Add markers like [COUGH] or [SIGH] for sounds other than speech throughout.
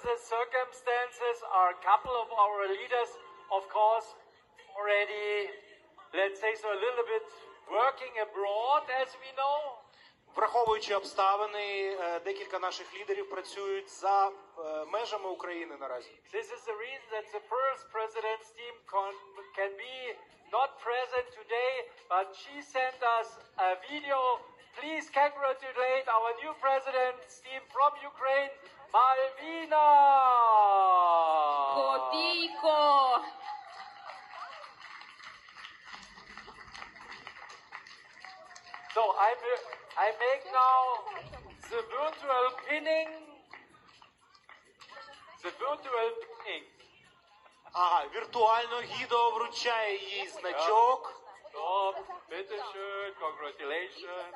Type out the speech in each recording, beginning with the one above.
the circumstances, are a couple of our leaders, of course, already, let's say so, a little bit working abroad, as we know. Враховуючи обставини, е, декілька наших лідерів працюють за е, межами України наразі. This is the reason that the first president's team con- can be not present today, but she sent us a video. Please congratulate our new president's team from Ukraine, Malvina! Копійко! So I will, I make now the virtual pinning. The virtual pinning. Ага, віртуально гідо вручає їй значок. So, bitteschön, congratulations.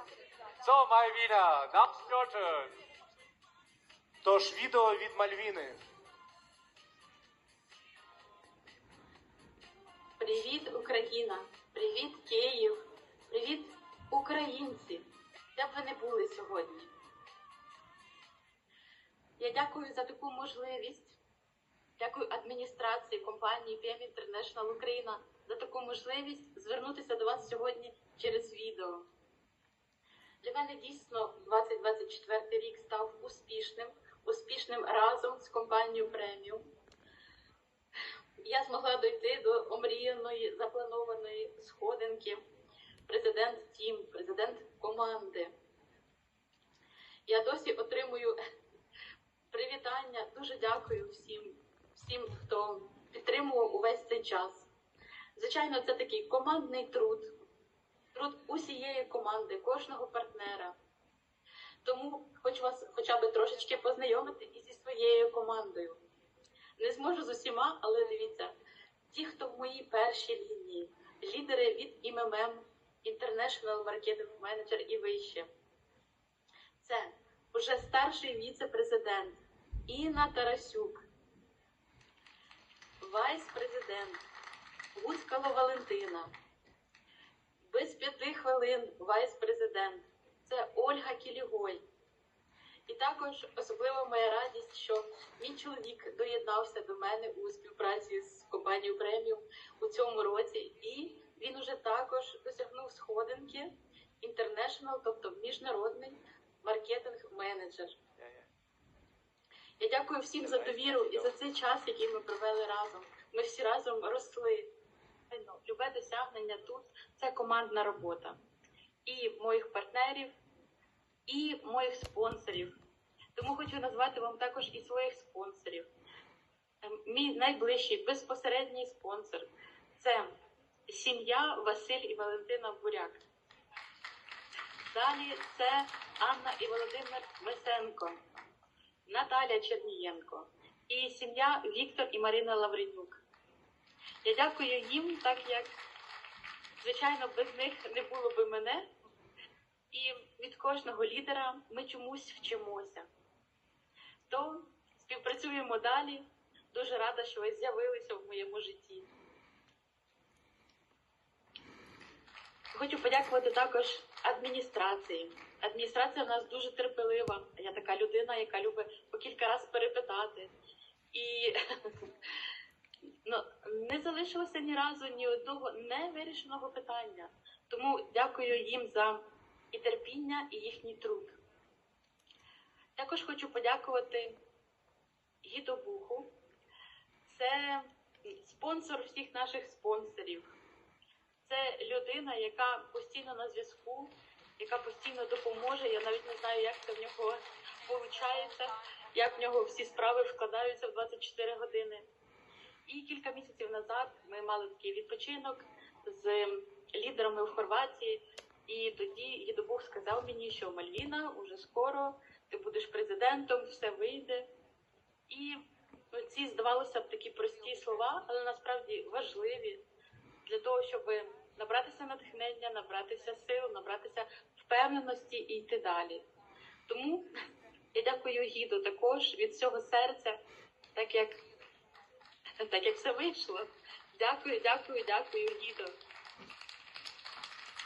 So, Malvina, now it's your turn. Тож відео від Мальвіни. Привіт, Україна! Привіт, Київ! Привіт, українці! Де б ви не були сьогодні? Я дякую за таку можливість. Дякую адміністрації компанії PM International Україна за таку можливість звернутися до вас сьогодні через відео. Для мене дійсно 2024 рік став успішним, успішним разом з компанією преміум. Я змогла дойти до омріяної запланованої сходинки. Президент тім, президент команди. Я досі отримую привітання. Дуже дякую всім, всім, хто підтримував увесь цей час. Звичайно, це такий командний труд, труд усієї команди, кожного партнера. Тому хочу вас хоча б трошечки познайомити і зі своєю командою. Не зможу з усіма, але дивіться, ті, хто в моїй першій лінії, лідери від ІММ, International Marketing Manager і вище. Це вже старший віце-президент Інна Тарасюк, вайс-президент Гуцкало Валентина. Без п'яти хвилин вайс-президент. Це Ольга Кілігой. І також особлива моя радість, що мій чоловік доєднався до мене у співпраці з компанією преміум у цьому році, і він уже також досягнув сходинки International, тобто міжнародний маркетинг менеджер. Я дякую всім за довіру і за цей час, який ми провели разом. Ми всі разом росли. Любе досягнення тут це командна робота. І моїх партнерів, і моїх спонсорів. Тому хочу назвати вам також і своїх спонсорів. Ем, Мій найближчий безпосередній спонсор це сім'я Василь і Валентина Буряк. Далі це Анна і Володимир Месенко, Наталя Чернієнко і сім'я Віктор і Марина Лавренюк. Я дякую їм, так як, звичайно, без них не було би мене. І від кожного лідера ми чомусь вчимося. То співпрацюємо далі. Дуже рада, що ви з'явилися в моєму житті. Хочу подякувати також адміністрації. Адміністрація в нас дуже терпелива. Я така людина, яка любить по кілька разів перепитати. І [LAUGHS] не залишилося ні разу ні одного невирішеного питання. Тому дякую їм за і терпіння, і їхній труд. Також хочу подякувати Гідобуху. Це спонсор всіх наших спонсорів. Це людина, яка постійно на зв'язку, яка постійно допоможе. Я навіть не знаю, як це в нього виходить, як в нього всі справи вкладаються в 24 години. І кілька місяців назад ми мали такий відпочинок з лідерами в Хорватії. І тоді Єдобух сказав мені, що Мальвіна уже скоро ти будеш президентом, все вийде. І ну, ці, здавалося б, такі прості слова, але насправді важливі для того, щоб набратися натхнення, набратися сил, набратися впевненості і йти далі. Тому я дякую Гіду також від всього серця, так як, [LAUGHS] так як все вийшло. Дякую, дякую, дякую, Гідо.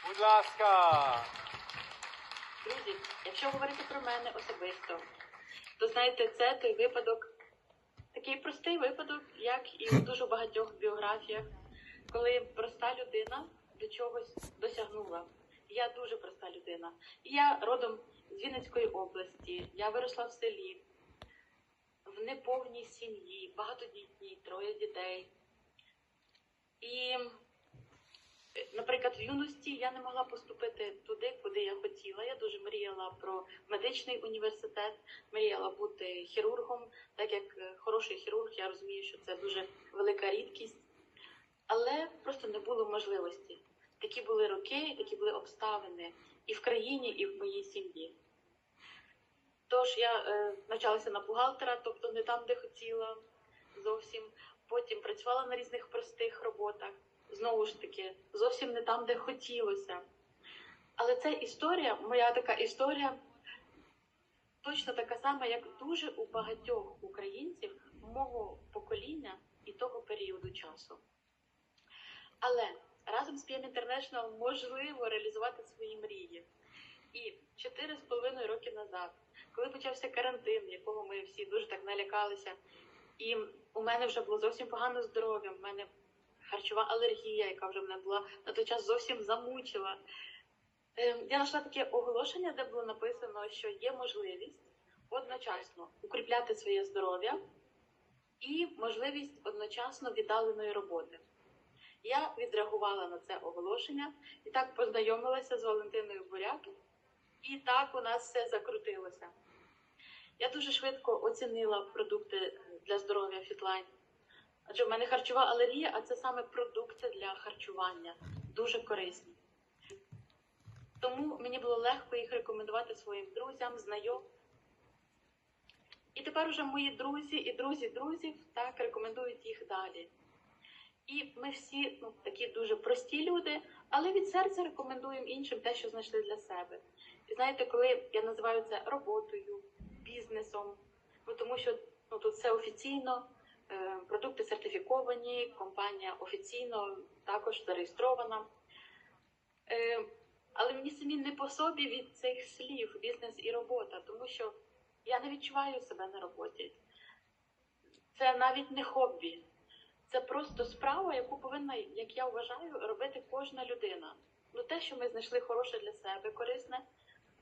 Будь ласка. Друзі, якщо говорити про мене особисто, то знаєте, це той випадок, такий простий випадок, як і у дуже багатьох біографіях, коли проста людина до чогось досягнула. Я дуже проста людина. Я родом з Вінницької області, я виросла в селі, в неповній сім'ї, багатодітній, троє дітей. І, наприклад, в юності я не могла поступити туди, куди я хотіла. Я дуже мріяла про медичний університет, мріяла бути хірургом, так як е, хороший хірург, я розумію, що це дуже велика рідкість. Але просто не було можливості. Такі були роки, такі були обставини і в країні, і в моїй сім'ї. Тож я е, навчалася на бухгалтера, тобто не там, де хотіла зовсім. Потім працювала на різних простих роботах, знову ж таки, зовсім не там, де хотілося. Але це історія, моя така історія, точно така сама, як дуже у багатьох українців мого покоління і того періоду часу. Але разом з PM International можливо реалізувати свої мрії. І чотири з половиною роки назад, коли почався карантин, якого ми всі дуже так налякалися, і у мене вже було зовсім погане здоров'я, в мене харчова алергія, яка вже мене була на той час зовсім замучила. Ем, Я знайшла таке оголошення, де було написано, що є можливість одночасно укріпляти своє здоров'я і можливість одночасно віддаленої роботи. Я відреагувала на це оголошення і так познайомилася з Валентиною Буряк, і так у нас все закрутилося. Я дуже швидко оцінила продукти е, для здоров'я Фітлайн. Адже в мене харчова алергія, а це саме продукти для харчування, дуже корисні. Тому мені було легко їх рекомендувати своїм друзям, знайомим. І тепер уже мої друзі і друзі друзів так рекомендують їх далі. І ми всі ну, такі дуже прості люди, але від серця рекомендуємо іншим те, що знайшли для себе. І знаєте, коли я називаю це роботою, бізнесом, ну тому що ну, тут все офіційно, е, продукти сертифіковані, компанія офіційно також зареєстрована. Е, але мені самі не по собі від цих слів бізнес і робота, тому що я не відчуваю себе на роботі. Це навіть не хобі. Це просто справа, яку повинна, як я вважаю, робити кожна людина. Ну те, що ми знайшли хороше для себе, корисне,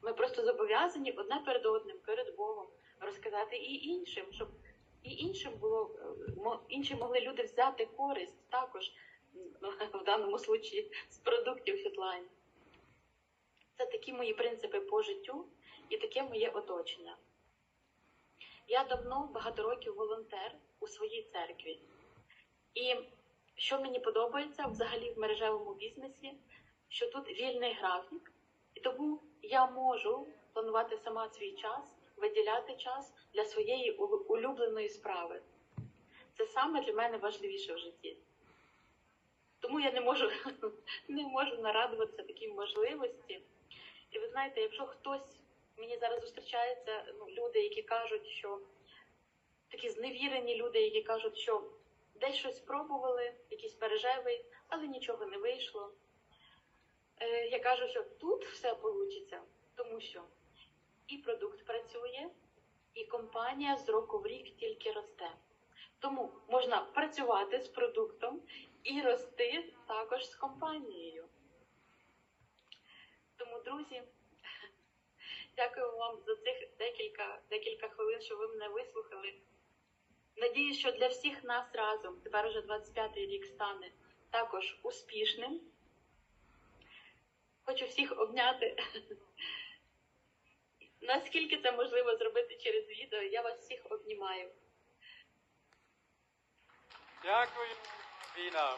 ми просто зобов'язані одне перед одним, перед Богом, розказати і іншим, щоб і іншим було е, інші могли люди взяти користь також в даному случаї з продуктів Фітлайн. Це такі мої принципи по життю і таке моє оточення. Я давно багато років волонтер у своїй церкві. І що мені подобається взагалі в мережевому бізнесі, що тут вільний графік, і тому я можу планувати сама свій час, виділяти час для своєї улюбленої справи. Це саме для мене важливіше в житті. Тому я не можу, [LAUGHS] не можу нарадуватися такій можливості. І ви знаєте, якщо хтось мені зараз зустрічається, ну, люди, які кажуть, що такі зневірені люди, які кажуть, що десь щось спробували, якийсь мережевий, але нічого не вийшло. Е, я кажу, що тут все вийде, тому що і продукт працює, і компанія з року в рік тільки росте. Тому можна працювати з продуктом і рости також з компанією. Тому, друзі, [LAUGHS] дякую вам за цих декілька, декілька хвилин, що ви мене вислухали. Надіюсь, що для всіх нас разом, тепер уже 25-й рік стане також успішним. Хочу всіх обняти. Наскільки це можливо зробити через відео, я вас всіх обнімаю. Дякую, Віна.